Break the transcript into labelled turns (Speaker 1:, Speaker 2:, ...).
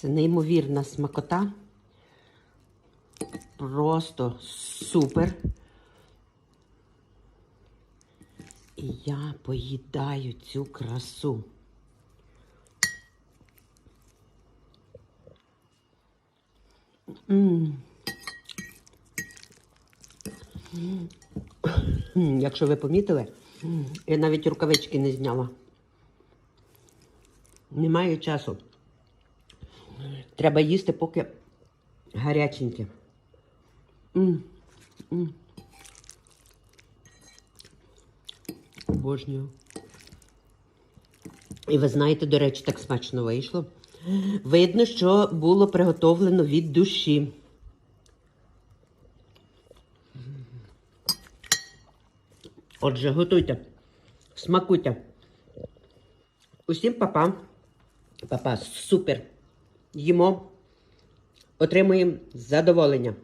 Speaker 1: Це неймовірна смакота. Просто супер. І я поїдаю цю красу. Якщо ви помітили, я навіть рукавички не зняла. Немає часу. Треба їсти, поки гаряченьке. М. Обожнюю. І ви знаєте, до речі, так смачно вийшло. Видно, що було приготовлено від душі. Отже, готуйте, смакуйте. Усім папа. Папа, супер. Їмо, отримуємо задоволення.